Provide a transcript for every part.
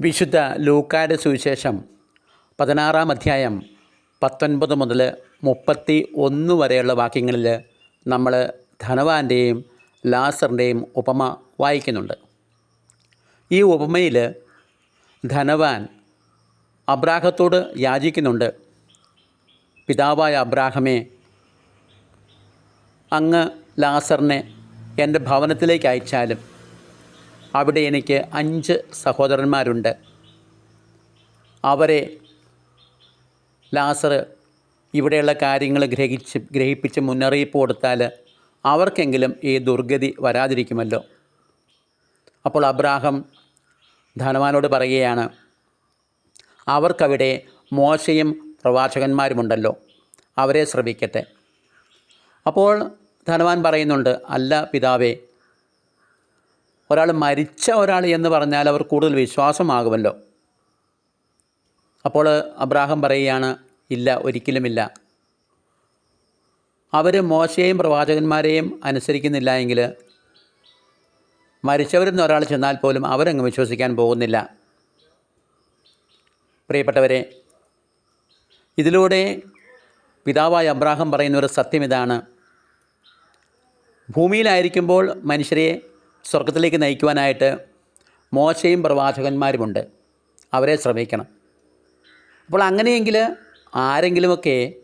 വിശുദ്ധ ലൂക്കായുടെ സുവിശേഷം പതിനാറാം അധ്യായം പത്തൊൻപത് മുതൽ മുപ്പത്തി ഒന്ന് വരെയുള്ള വാക്യങ്ങളിൽ നമ്മൾ ധനവാന്റെയും ലാസറിന്റെയും ഉപമ വായിക്കുന്നുണ്ട്. ഈ ഉപമയിൽ ധനവാൻ അബ്രാഹത്തോട് യാചിക്കുന്നുണ്ട്. പിതാവായ അബ്രാഹമേ അങ്ങ് ലാസറിനെ എന്റെ ഭവനത്തിലേക്ക് അയച്ചാലും അവിടെ എനിക്ക് അഞ്ച് സഹോദരന്മാരുണ്ട്. അവരെ ലാസർ ഇവിടെയുള്ള കാര്യങ്ങൾ ഗ്രഹിച്ച് ഗ്രഹിപ്പിച്ച് മുന്നറിയിപ്പ് കൊടുത്താൽ അവർക്കെങ്കിലും ഈ ദുർഗതി വരാതിരിക്കുമല്ലോ. അപ്പോൾ അബ്രാഹം ധനവാനോട് പറയുകയാണ് അവർക്കവിടെ മോശയും പ്രവാചകന്മാരുമുണ്ടല്ലോ അവരെ ശ്രമിക്കട്ടെ. അപ്പോൾ ധനവാൻ പറയുന്നുണ്ട് അല്ല പിതാവേ ഒരാൾ മരിച്ച ഒരാൾ എന്ന് പറഞ്ഞാൽ അവർ കൂടുതൽ വിശ്വാസമാകുമല്ലോ. അപ്പോൾ അബ്രാഹം പറയുകയാണ് ഇല്ല ഒരിക്കലുമില്ല. അവർ മോശയെയും പ്രവാചകന്മാരെയും അനുസരിക്കുന്നില്ല എങ്കിൽ മരിച്ചവരിൽ നിന്ന് ഒരാൾ ചെന്നാൽ പോലും അവരങ്ങ് വിശ്വസിക്കാൻ പോകുന്നില്ല. പ്രിയപ്പെട്ടവരെ ഇതിലൂടെ പിതാവായ അബ്രാഹം പറയുന്ന ഒരു സത്യം ഇതാണ്. ഭൂമിയിലായിരിക്കുമ്പോൾ മനുഷ്യരെ സ്വർഗത്തിലേക്ക് നയിക്കുവാനായിട്ട് മോശയും പ്രവാചകന്മാരുമുണ്ട്. അവരെ ശ്രമിക്കണം. അപ്പോൾ അങ്ങനെയെങ്കിൽ ആരെങ്കിലുമൊക്കെ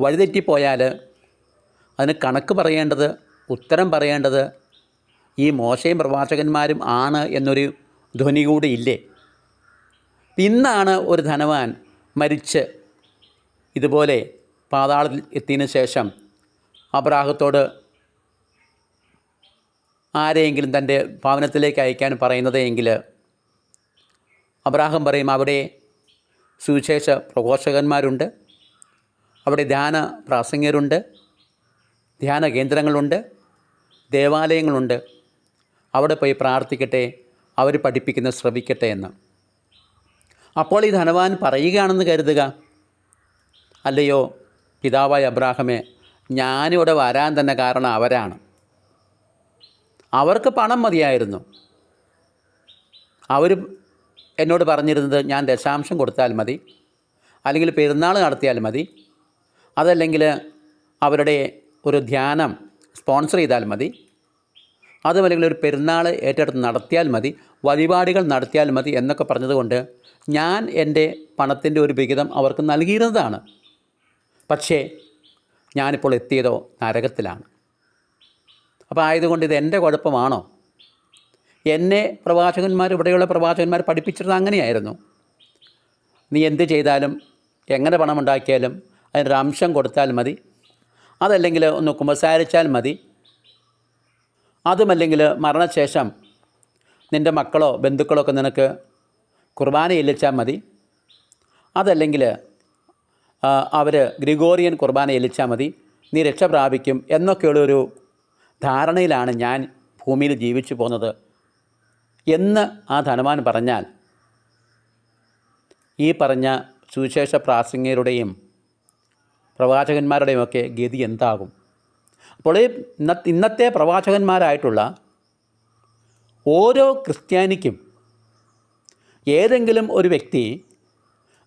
വഴിതെറ്റിപ്പോയാൽ അതിന് കണക്ക് പറയേണ്ടത് ഉത്തരം പറയേണ്ടത് ഈ മോശയും പ്രവാചകന്മാരും ആണ് എന്നൊരു ധ്വനി കൂടി ഇല്ലേ? ഇന്നാണ് ഒരു ധനവാൻ മരിച്ച് ഇതുപോലെ പാതാളത്തിൽ എത്തിയതിനു ശേഷം അബ്രാഹത്തോട് ആരെയെങ്കിലും തന്റെ ഭവനത്തിലേക്ക് അയക്കാൻ പറയുന്നത് എങ്കിൽ അബ്രാഹം പറയും അവിടെ സുവിശേഷ പ്രഘോഷകന്മാരുണ്ട് അവിടെ ധ്യാന പ്രാസംഗികരുണ്ട് ധ്യാന കേന്ദ്രങ്ങളുണ്ട് ദേവാലയങ്ങളുണ്ട്. അവിടെ പോയി പ്രാർത്ഥിക്കട്ടെ അവർ പഠിപ്പിക്കുന്ന ശ്രവിക്കട്ടെ എന്ന്. അപ്പോൾ ഈ ധനവാൻ പറയുകയാണെന്ന് കരുതുക അല്ലയോ പിതാവായ അബ്രാഹമേ ഞാനിവിടെ വരാൻ തന്നെ കാരണം അവരാണ്. അവർക്ക് പണം മതിയായിരുന്നു. അവർ എന്നോട് പറഞ്ഞിരുന്നത് ഞാൻ ദശാംശം കൊടുത്താൽ മതി. അല്ലെങ്കിൽ പെരുന്നാൾ നടത്തിയാൽ മതി. അതല്ലെങ്കിൽ അവരുടെ ഒരു ധ്യാനം സ്പോൺസർ ചെയ്താൽ മതി. അതുമല്ലെങ്കിൽ ഒരു പെരുന്നാൾ ഏറ്റെടുത്ത് നടത്തിയാൽ മതി. വഴിപാടുകൾ നടത്തിയാൽ മതി എന്നൊക്കെ പറഞ്ഞതുകൊണ്ട് ഞാൻ എന്റെ പണത്തിന്റെ ഒരു വിഹിതം അവർക്ക് നൽകിയിരുന്നതാണ്. പക്ഷേ ഞാനിപ്പോൾ എത്തിയതോ നരകത്തിലാണ്. അപ്പോൾ ആയതുകൊണ്ട് ഇത് എന്റെ കുഴപ്പമാണോ? എന്നെ പ്രവാചകന്മാർ ഇവിടെയുള്ള പ്രവാചകന്മാർ പഠിപ്പിച്ചിരുന്നത് അങ്ങനെയായിരുന്നു. നീ എന്ത് ചെയ്താലും എങ്ങനെ പണമുണ്ടാക്കിയാലും അതിനൊരു അംശം കൊടുത്താൽ മതി. അതല്ലെങ്കിൽ ഒന്ന് കുമ്പസാരിച്ചാൽ മതി. അതുമല്ലെങ്കിൽ മരണശേഷം നിന്റെ മക്കളോ ബന്ധുക്കളോ ഒക്കെ നിനക്ക് കുർബാന ഇല്ലിച്ചാൽ മതി. അതല്ലെങ്കിൽ അവർ ഗ്രിഗോറിയൻ കുർബാന ഇല്ലിച്ചാൽ മതി. നീ രക്ഷ പ്രാപിക്കും എന്നൊക്കെയുള്ളൊരു ധാരണയിലാണ് ഞാൻ ഭൂമിയിൽ ജീവിച്ചു പോകുന്നത് എന്ന് ആ ധനവാൻ പറഞ്ഞാൽ ഈ പറഞ്ഞ സുവിശേഷ പ്രാസംഗികരുടെയും പ്രവാചകന്മാരുടെയും ഒക്കെ ഗതി എന്താകും? അപ്പോൾ ഈ ഇന്ന ഇന്നത്തെ പ്രവാചകന്മാരായിട്ടുള്ള ഓരോ ക്രിസ്ത്യാനിക്കും ഏതെങ്കിലും ഒരു വ്യക്തി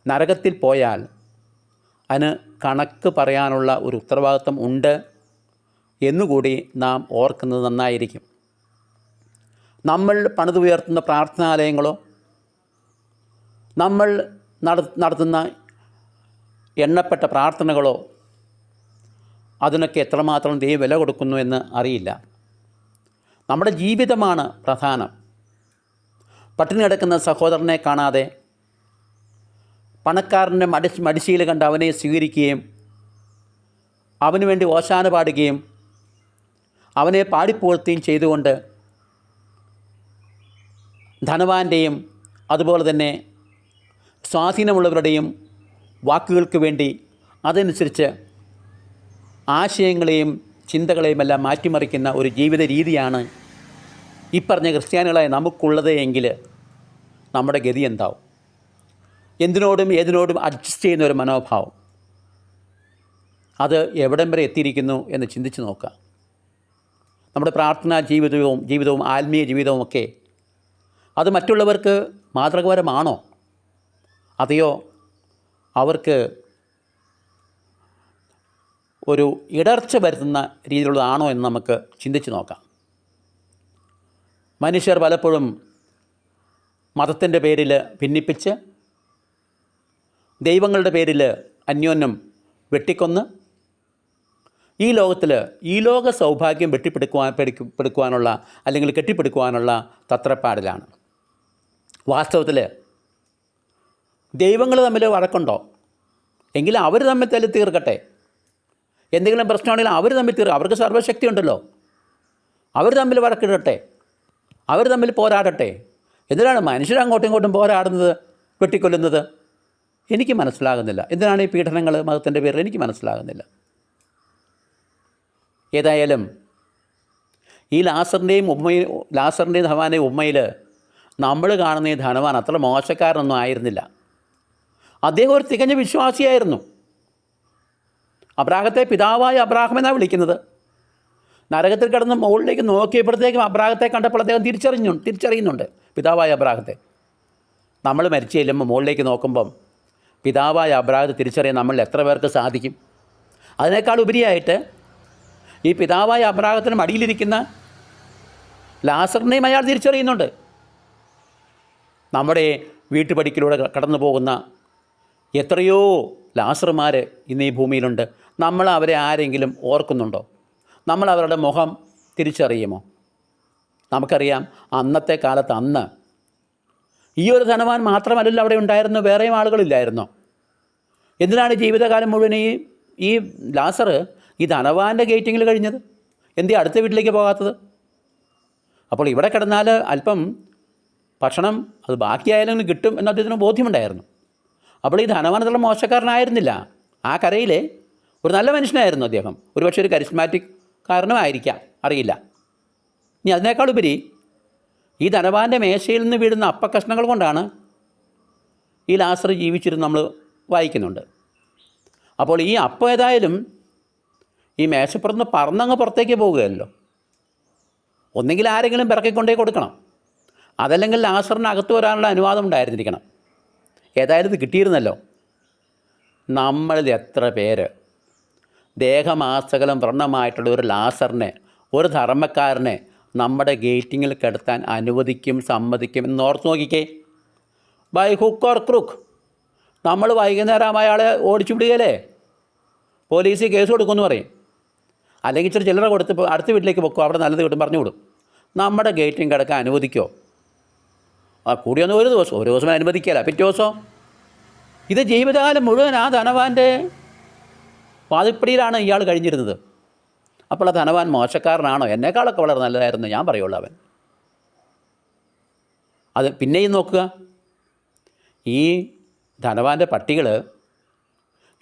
നരകത്തിൽ പോയാൽ അതിന് കണക്ക് പറയാനുള്ള ഒരു ഉത്തരവാദിത്വം ഉണ്ട് എന്നുകൂടി നാം ഓർക്കുന്നത് നന്നായിരിക്കും. നമ്മൾ പണിതുയർത്തുന്ന പ്രാർത്ഥനാലയങ്ങളോ നമ്മൾ നടത്തുന്ന എണ്ണപ്പെട്ട പ്രാർത്ഥനകളോ അതിനൊക്കെ എത്രമാത്രം ദൈവം വില കൊടുക്കുന്നു എന്ന് അറിയില്ല. നമ്മുടെ ജീവിതമാണ് പ്രധാനം. പട്ടിണി കിടക്കുന്ന സഹോദരനെ കാണാതെ പണക്കാരന്റെ മടി മടിശീല കണ്ട് അവനെ സ്വീകരിക്കുകയും അവന് വേണ്ടി ഓശാന പാടുകയും അവനെ പാടിപ്പോഴ്ത്തുകയും ചെയ്തുകൊണ്ട് ധനവാന്റെയും അതുപോലെ തന്നെ സ്വാധീനമുള്ളവരുടെയും വാക്കുകൾക്ക് വേണ്ടി അതനുസരിച്ച് ആശയങ്ങളെയും ചിന്തകളെയും എല്ലാം മാറ്റിമറിക്കുന്ന ഒരു ജീവിത രീതിയാണ് ഈ പറഞ്ഞ ക്രിസ്ത്യാനികളായ നമുക്കുള്ളത് എങ്കിൽ നമ്മുടെ ഗതി എന്താവും? എന്തിനോടും ഏതിനോടും അഡ്ജസ്റ്റ് ചെയ്യുന്ന ഒരു മനോഭാവം. അത് എവിടം വരെ എത്തിയിരിക്കുന്നു എന്ന് ചിന്തിച്ച് നോക്കുക. നമ്മുടെ പ്രാർത്ഥനാ ജീവിതവും ജീവിതവും ആത്മീയ ജീവിതവും ഒക്കെ അത് മറ്റുള്ളവർക്ക് മാതൃകപരമാണോ? അതെയോ അവർക്ക് ഒരു ഇടർച്ച വരുത്തുന്ന രീതിയിലുള്ളതാണോ എന്ന് നമുക്ക് ചിന്തിച്ച് നോക്കാം. മനുഷ്യർ പലപ്പോഴും മതത്തിന്റെ പേരിൽ ഭിന്നിപ്പിച്ച് ദൈവങ്ങളുടെ പേരിൽ അന്യോന്യം വെട്ടിക്കൊന്ന് ഈ ലോകത്തിൽ ഈ ലോക സൗഭാഗ്യം വെട്ടിപ്പെടുക്കുവാൻ പെടുക്കു- പെടുക്കുവാനുള്ള അല്ലെങ്കിൽ കെട്ടിപ്പിടിക്കുവാനുള്ള തത്രപ്പാടിലാണ്. വാസ്തവത്തിൽ ദൈവങ്ങൾ തമ്മിൽ വഴക്കുണ്ടോ? എങ്കിലും അവർ തമ്മിൽ തല്ലി തീർക്കട്ടെ. എന്തെങ്കിലും പ്രശ്നമാണെങ്കിൽ അവർ തമ്മിൽ തീർ അവർക്ക് സർവശക്തി ഉണ്ടല്ലോ. അവർ തമ്മിൽ വഴക്കിടട്ടെ. അവർ തമ്മിൽ പോരാടട്ടെ. എന്തിനാണ് മനുഷ്യർ അങ്ങോട്ടും ഇങ്ങോട്ടും പോരാടുന്നത് വെട്ടിക്കൊല്ലുന്നത്? എനിക്ക് മനസ്സിലാകുന്നില്ല. എന്തിനാണ് ഈ പീഡനങ്ങൾ മതത്തിന്റെ പേരിൽ? എനിക്ക് മനസ്സിലാകുന്നില്ല. ഏതായാലും ഈ ലാസറിന്റെയും ഉമ്മയിൽ ലാസറിന്റെയും ധവാന്റെയും ഉമ്മയിൽ നമ്മൾ കാണുന്ന ഈ ധനവാൻ അത്ര മോശക്കാരനൊന്നും ആയിരുന്നില്ല. അദ്ദേഹം ഒരു തികഞ്ഞ വിശ്വാസിയായിരുന്നു. അബ്രാഹത്തെ പിതാവായ അബ്രാഹം എന്നാണ് വിളിക്കുന്നത്. നരകത്തിൽ കിടന്ന് മുകളിലേക്ക് നോക്കിയപ്പോഴത്തേക്കും അബ്രാഹത്തെ കണ്ടപ്പോൾ അദ്ദേഹം തിരിച്ചറിഞ്ഞു തിരിച്ചറിയുന്നുണ്ട് പിതാവായ അബ്രാഹത്തെ. നമ്മൾ മരിച്ചു ചെല്ലുമ്പോൾ മുകളിലേക്ക് നോക്കുമ്പം പിതാവായ അബ്രാഹത്തെ തിരിച്ചറിയാൻ നമ്മളിൽ എത്ര പേർക്ക് സാധിക്കും? അതിനേക്കാൾ ഉപരിയായിട്ട് ഈ പിതാവായ അബ്രാഹത്തിന് മടിയിലിരിക്കുന്ന ലാസറിനെയും അയാൾ തിരിച്ചറിയുന്നുണ്ട്. നമ്മുടെ വീട്ടുപടിക്കിലൂടെ കടന്നു പോകുന്ന എത്രയോ ലാസർമാർ ഇന്ന് ഈ ഭൂമിയിലുണ്ട്. നമ്മൾ അവരെ ആരെങ്കിലും ഓർക്കുന്നുണ്ടോ? നമ്മൾ അവരുടെ മുഖം തിരിച്ചറിയുമോ? നമുക്കറിയാം അന്നത്തെ കാലത്ത് അന്ന് ഈ ഒരു ധനവാൻ മാത്രമല്ലല്ലോ അവിടെ ഉണ്ടായിരുന്നു വേറെയും ആളുകളില്ലായിരുന്നോ? എന്തിനാണ് ജീവിതകാലം മുഴുവൻ ഈ ഈ ലാസർ ഈ ധനവാന്റെ ഗേറ്റിങ്ങിൽ കഴിഞ്ഞത്. എന്തേ അടുത്ത വീട്ടിലേക്ക് പോകാത്തത്? അപ്പോൾ ഇവിടെ കിടന്നാൽ അല്പം ഭക്ഷണം അത് ബാക്കിയായാലും കിട്ടും എന്ന് അദ്ദേഹത്തിന് ബോധ്യമുണ്ടായിരുന്നു. അപ്പോൾ ഈ ധനവാനത്തുള്ള മോശക്കാരനായിരുന്നില്ല. ആ കരയിലെ ഒരു നല്ല മനുഷ്യനായിരുന്നു അദ്ദേഹം. ഒരുപക്ഷെ ഒരു കരിസ്മാറ്റിക് കാരണമായിരിക്കാം അറിയില്ല. ഇനി അതിനേക്കാൾ ഉപരി ഈ ധനവാന്റെ മേശയിൽ നിന്ന് വീഴുന്ന അപ്പക്കഷ്ണങ്ങൾ കൊണ്ടാണ് ഈ ലാസർ ജീവിച്ചിരുന്ന് നമ്മൾ വായിക്കുന്നുണ്ട്. അപ്പോൾ ഈ അപ്പം ഏതായാലും ഈ മേശപ്പുറത്ത് പറന്നങ്ങ് പുറത്തേക്ക് പോവുകയല്ലോ ഒന്നെങ്കിൽ ആരെങ്കിലും പിറക്കിക്കൊണ്ടേ കൊടുക്കണം. അതല്ലെങ്കിൽ ലാസറിന് അകത്ത് വരാനുള്ള അനുവാദം ഉണ്ടായിരുന്നിരിക്കണം. ഏതായാലും ഇത് കിട്ടിയിരുന്നല്ലോ. നമ്മളിൽ എത്ര പേര് ദേഹമാസകലം വ്രണമായിട്ടുള്ള ഒരു ലാസറിനെ ഒരു ധർമ്മക്കാരനെ നമ്മുടെ ഗേറ്റിങ്ങിൽ കിടത്താൻ അനുവദിക്കും സമ്മതിക്കും എന്ന് ഓർത്ത് നോക്കിക്കേ. By hook or crook. നമ്മൾ വൈകുന്നേരം അയാളെ ഓടിച്ചു വിടുകയല്ലേ പോലീസ് കേസ് കൊടുക്കുമെന്ന് പറയും. അല്ലെങ്കിൽ ഇച്ചിരി ചില്ലറ കൊടുത്ത് അടുത്ത വീട്ടിലേക്ക് പൊക്കോ അവിടെ നല്ലത് കിട്ടും പറഞ്ഞു വിടും. നമ്മുടെ ഗേറ്റിംഗ് കിടക്കാൻ അനുവദിക്കോ? ആ കൂടിയൊന്നും ഒരു ദിവസം ഒരു ദിവസം അനുവദിക്കില്ല. പിറ്റേ ദിവസം. ഇത് ജീവിതകാലം മുഴുവൻ ആ ധനവാന്റെ വാതിപ്പടിയിലാണ് ഇയാൾ കഴിഞ്ഞിരുന്നത്. അപ്പോൾ ആ ധനവാൻ മോശക്കാരനാണോ? എന്നേക്കാളൊക്കെ വളരെ നല്ലതായിരുന്നു ഞാൻ പറയുള്ളൂ അവൻ. അത് പിന്നെയും നോക്കുക. ഈ ധനവാന്റെ പട്ടികൾ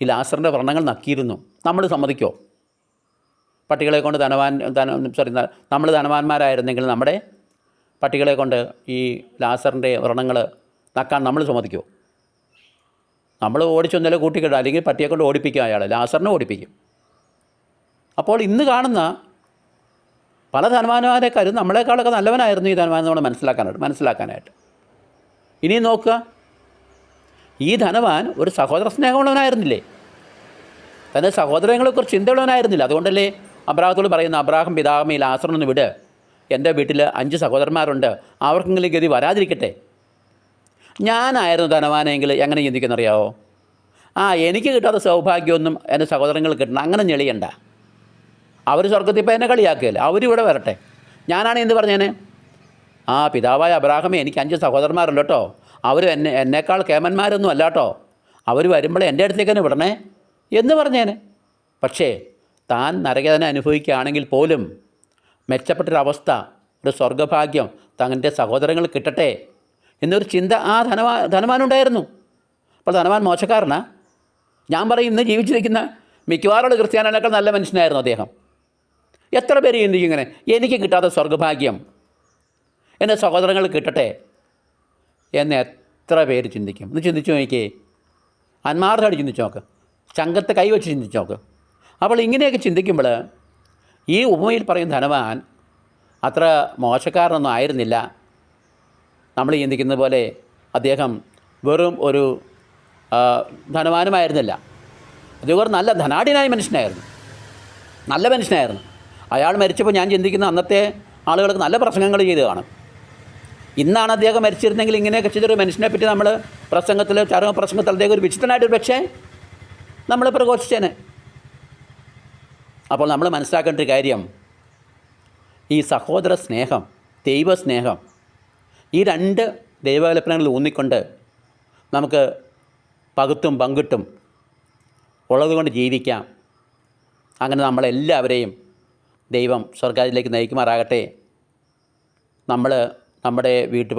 ഈ ലാസറിന്റെ വ്രണങ്ങൾ നക്കിയിരുന്നു. നമ്മൾ സമ്മതിക്കോ? പട്ടികളെ കൊണ്ട് ധനവാൻ ധന സോറി നമ്മൾ ധനവാന്മാരായിരുന്നെങ്കിൽ നമ്മുടെ പട്ടികളെ കൊണ്ട് ഈ ലാസറിന്റെ വ്രണങ്ങൾ നക്കാൻ നമ്മൾ സമ്മതിക്കുമോ നമ്മൾ ഓടിച്ചൊന്നല്ലേ കൂട്ടിക്കിടുക. അല്ലെങ്കിൽ പട്ടിയെ കൊണ്ട് ഓടിപ്പിക്കും അയാൾ. ലാസറിനെ ഓടിപ്പിക്കും. അപ്പോൾ ഇന്ന് കാണുന്ന പല ധനവാന്മാരെക്കാരും നമ്മളെക്കാളൊക്കെ നല്ലവനായിരുന്നു ഈ ധനവാൻ നമ്മൾ മനസ്സിലാക്കാനായിട്ട് മനസ്സിലാക്കാനായിട്ട്. ഇനിയും നോക്കുക. ഈ ധനവാൻ ഒരു സഹോദര സ്നേഹമുള്ളവനായിരുന്നില്ലേ? തന്റെ സഹോദരങ്ങളെക്കുറിച്ച് ചിന്തയുള്ളവനായിരുന്നില്ല? അതുകൊണ്ടല്ലേ അബ്രാഹത്തോട് പറയുന്ന അബ്രാഹം പിതാമയിൽ ആശ്രമം വിട്. എന്റെ വീട്ടിൽ അഞ്ച് സഹോദരന്മാരുണ്ട്. അവർക്കെങ്കിലും ഗതി വരാതിരിക്കട്ടെ. ഞാനായിരുന്നു ധനവാനെങ്കിൽ എങ്ങനെ ചിന്തിക്കുന്നറിയാവോ ആ എനിക്ക് കിട്ടാത്ത സൗഭാഗ്യമൊന്നും എന്റെ സഹോദരങ്ങൾ കിട്ടണം അങ്ങനെ ഞെളിയണ്ട. അവർ സ്വർഗത്തിൽ ഇപ്പോൾ എന്നെ കളിയാക്കുകയില്ല? അവരിവിടെ വരട്ടെ. ഞാനാണ് എന്ത് പറഞ്ഞേനെ? ആ പിതാവായ അബ്രാഹമേ എനിക്ക് അഞ്ച് സഹോദരന്മാരുണ്ട് കേട്ടോ. അവർ എന്നെ എന്നേക്കാൾ കേമന്മാരൊന്നും അല്ല കേട്ടോ. അവർ വരുമ്പോൾ എന്റെ അടുത്തേക്ക് തന്നെ വിടണേ എന്ന് പറഞ്ഞേനെ. പക്ഷേ താൻ നരകതനെ അനുഭവിക്കുകയാണെങ്കിൽ പോലും മെച്ചപ്പെട്ടൊരവസ്ഥ ഒരു സ്വർഗഭാഗ്യം തങ്ങളുടെ സഹോദരങ്ങൾ കിട്ടട്ടെ എന്നൊരു ചിന്ത ആ ധനവാ ധനവാനുണ്ടായിരുന്നു. അപ്പോൾ ധനവാൻ മോശക്കാരനാ. ഞാൻ പറയും ഇന്ന് ജീവിച്ചിരിക്കുന്ന മിക്കവാറുള്ള ക്രിസ്ത്യാനികളെക്കാൾ നല്ല മനുഷ്യനായിരുന്നു അദ്ദേഹം. എത്ര പേര് ചിന്തിക്കും ഇങ്ങനെ? എനിക്ക് കിട്ടാത്ത സ്വർഗഭാഗ്യം. എന്റെ സഹോദരങ്ങൾ കിട്ടട്ടെ. എന്ന് എത്ര പേര് ചിന്തിക്കും? ഒന്ന് ചിന്തിച്ചു നോക്കിയേ. അന്മാർദ്ദമായിട്ട് ചിന്തിച്ചു നോക്ക്. ചങ്കത്തെ കൈവച്ച് ചിന്തിച്ചു നോക്ക്. അപ്പോൾ ഇങ്ങനെയൊക്കെ ചിന്തിക്കുമ്പോൾ ഈ ഉപമയിൽ പറയുന്ന ധനവാൻ അത്ര മോശക്കാരനൊന്നും ആയിരുന്നില്ല. നമ്മൾ ചിന്തിക്കുന്ന പോലെ അദ്ദേഹം വെറും ഒരു ധനവാനുമായിരുന്നില്ല. അദ്ദേഹം നല്ല ധനാഢ്യനായ മനുഷ്യനായിരുന്നു. നല്ല മനുഷ്യനായിരുന്നു. അയാൾ മരിച്ചപ്പോൾ ഞാൻ ചിന്തിക്കുന്ന അന്നത്തെ ആളുകൾക്ക് നല്ല പ്രസംഗങ്ങൾ ചെയ്ത് കാണും. ഇന്നാണ് അദ്ദേഹം മരിച്ചിരുന്നെങ്കിൽ ഇങ്ങനെയൊക്കെ ചെയ്തൊരു മനുഷ്യനെ പറ്റി നമ്മൾ പ്രസംഗത്തിൽ ചരമ പ്രസംഗത്തിൽ അദ്ദേഹം ഒരു വിചിത്രനായിട്ടൊരു പക്ഷേ നമ്മൾ പ്രഘോഷിച്ചേനെ. അപ്പോൾ നമ്മൾ മനസ്സിലാക്കേണ്ട ഒരു കാര്യം. ഈ സഹോദര സ്നേഹം ദൈവസ്നേഹം ഈ രണ്ട് ദൈവകൽപ്പനകളിൽ ഊന്നിക്കൊണ്ട് നമുക്ക് പകുത്തും പങ്കിട്ടും ഉള്ളതുകൊണ്ട് ജീവിക്കാം. അങ്ങനെ നമ്മളെല്ലാവരെയും ദൈവം സ്വർഗത്തിലേക്ക് നയിക്കുമാറാകട്ടെ. നമ്മൾ നമ്മുടെ വീട്ടു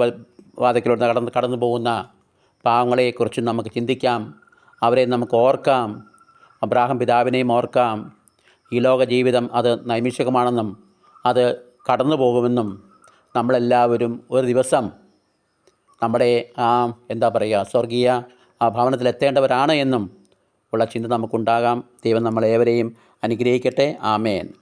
വാതക്കിലൂടെ കടന്ന് കടന്നു പോകുന്ന പാവങ്ങളെക്കുറിച്ചും നമുക്ക് ചിന്തിക്കാം. അവരെ നമുക്ക് ഓർക്കാം. അബ്രാഹം പിതാവിനെയും ഓർക്കാം. ഈ ലോക ജീവിതം അത് നൈമിഷികമാണെന്നും അത് കടന്നു പോകുമെന്നും നമ്മളെല്ലാവരും ഒരു ദിവസം നമ്മുടെ ആ എന്താ പറയുക സ്വർഗീയ ആ ഭവനത്തിൽ എത്തേണ്ടവരാണ് എന്നും ഉള്ള ചിന്ത നമുക്കുണ്ടാകാം. ദൈവം നമ്മളേവരെയും അനുഗ്രഹിക്കട്ടെ. ആമേൻ.